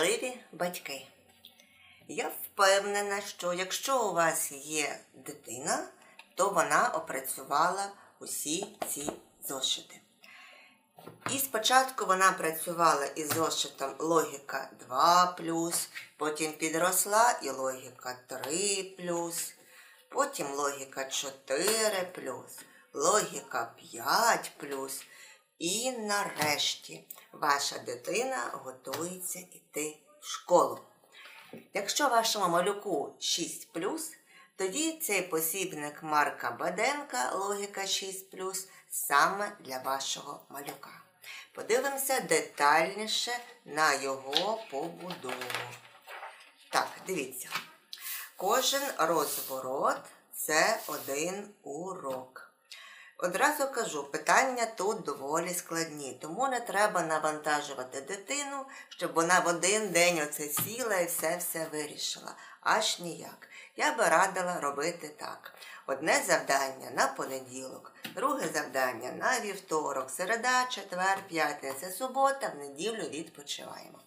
Сміливі батьки. Я впевнена, що якщо у вас є дитина, то вона опрацювала усі ці зошити. І спочатку вона працювала із зошитом логіка 2, потім підросла і логіка 3, потім логіка 4, логіка 5, і нарешті ваша дитина готується йти в школу. Якщо вашому малюку 6, тоді цей посібник Марка Баденка логіка 6 саме для вашого малюка. Подивимося детальніше на його побудову. Так, дивіться. Кожен розворот це один урок. Одразу кажу, питання тут доволі складні, тому не треба навантажувати дитину, щоб вона в один день оце сіла і все-все вирішила. Аж ніяк. Я би радила робити так. Одне завдання на понеділок, друге завдання на вівторок, середа, четвер, п'ятниця, субота, в неділю відпочиваємо.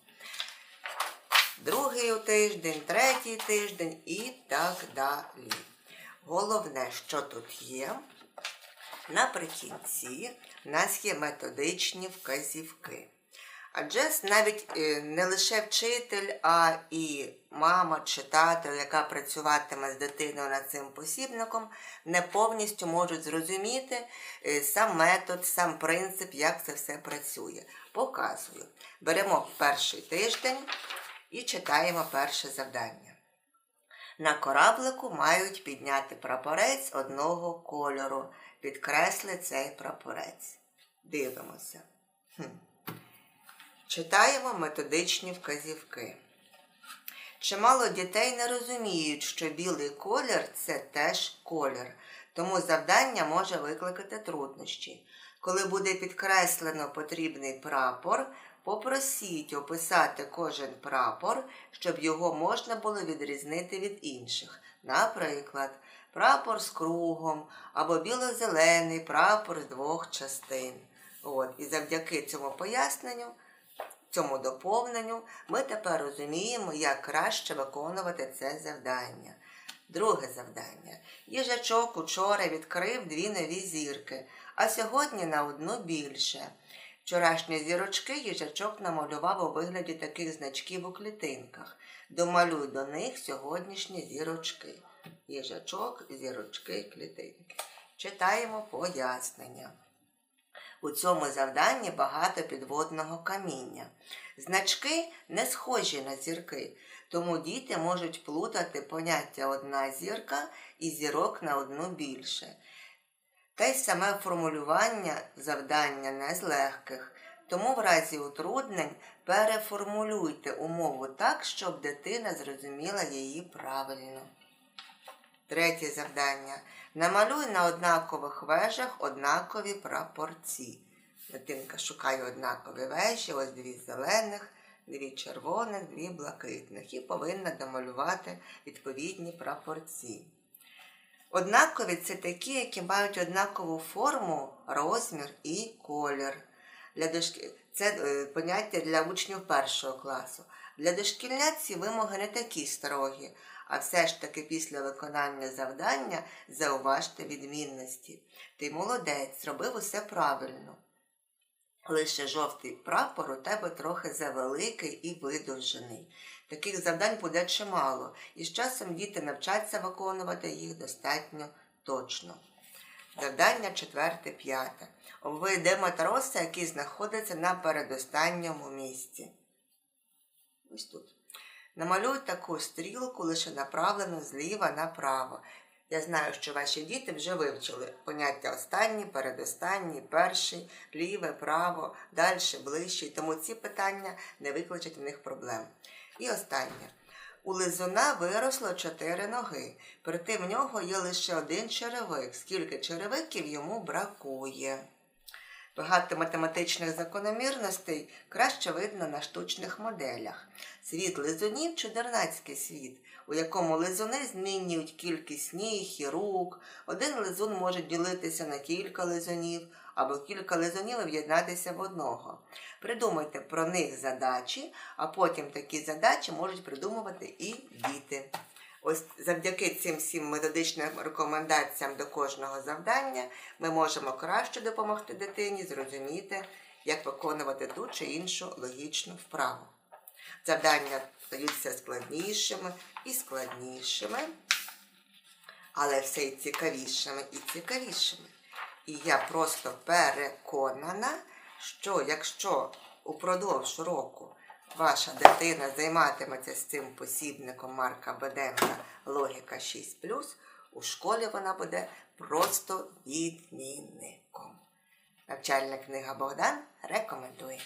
Другий тиждень, третій тиждень і так далі. Головне, що тут є. Наприкінці в нас є методичні вказівки. Адже навіть е, не лише вчитель, а і мама чи тато, яка працюватиме з дитиною над цим посібником, не повністю можуть зрозуміти е, сам метод, сам принцип, як це все працює. Показую. Беремо перший тиждень і читаємо перше завдання. На кораблику мають підняти прапорець одного кольору. Підкресли цей прапорець. Дивимося. Хм. Читаємо методичні вказівки. Чимало дітей не розуміють, що білий колір це теж колір, тому завдання може викликати труднощі. Коли буде підкреслено потрібний прапор, попросіть описати кожен прапор, щоб його можна було відрізнити від інших. Наприклад, прапор з кругом або біло-зелений прапор з двох частин. От, І завдяки цьому поясненню цьому доповненню ми тепер розуміємо, як краще виконувати це завдання. Друге завдання. Їжачок учора відкрив дві нові зірки, а сьогодні на одну більше. Вчорашні зірочки їжачок намалював у вигляді таких значків у клітинках. Домалюй до них сьогоднішні зірочки. Їжачок, зірочки, клітинки. Читаємо пояснення. У цьому завданні багато підводного каміння. Значки не схожі на зірки, тому діти можуть плутати поняття одна зірка і зірок на одну більше. Та й саме формулювання завдання не з легких, тому в разі утруднень переформулюйте умову так, щоб дитина зрозуміла її правильно. Третє завдання. Намалюй на однакових вежах однакові прапорці. Дитинка шукає однакові вежі, ось дві зелених, дві червоних, дві блакитних і повинна домалювати відповідні прапорці. Однакові це такі, які мають однакову форму, розмір і колір. Для дошк... Це е, поняття для учнів першого класу. Для дошкільнят ці вимоги не такі строгі а все ж таки після виконання завдання зауважте відмінності. Ти молодець, зробив усе правильно. Лише жовтий прапор у тебе трохи завеликий і видовжений. Таких завдань буде чимало, і з часом діти навчаться виконувати їх достатньо точно. Завдання четверте, п'яте. Обведе матроса, який знаходиться на передостанньому місці. Ось тут. Намалюй таку стрілку лише направлену зліва направо. Я знаю, що ваші діти вже вивчили поняття останні, передостанні, перший, ліве, право, далі, ближче, тому ці питання не викличуть в них проблем. І останнє. У лизуна виросло чотири ноги, проте в нього є лише один черевик, скільки черевиків йому бракує. Багато математичних закономірностей краще видно на штучних моделях. Світ лизунів чудернацький світ. у якому лизуни змінюють кількість ніг і рук. Один лизун може ділитися на кілька лизунів, або кілька лизунів об'єднатися в одного. Придумайте про них задачі, а потім такі задачі можуть придумувати і діти. Ось завдяки цим всім методичним рекомендаціям до кожного завдання ми можемо краще допомогти дитині зрозуміти, як виконувати ту чи іншу логічну вправу. Завдання стаються складнішими і складнішими, але все й цікавішими і цікавішими. І я просто переконана, що якщо упродовж року ваша дитина займатиметься з цим посібником Марка Беденка Логіка 6 у школі вона буде просто відмінником. Навчальна книга Богдан рекомендує.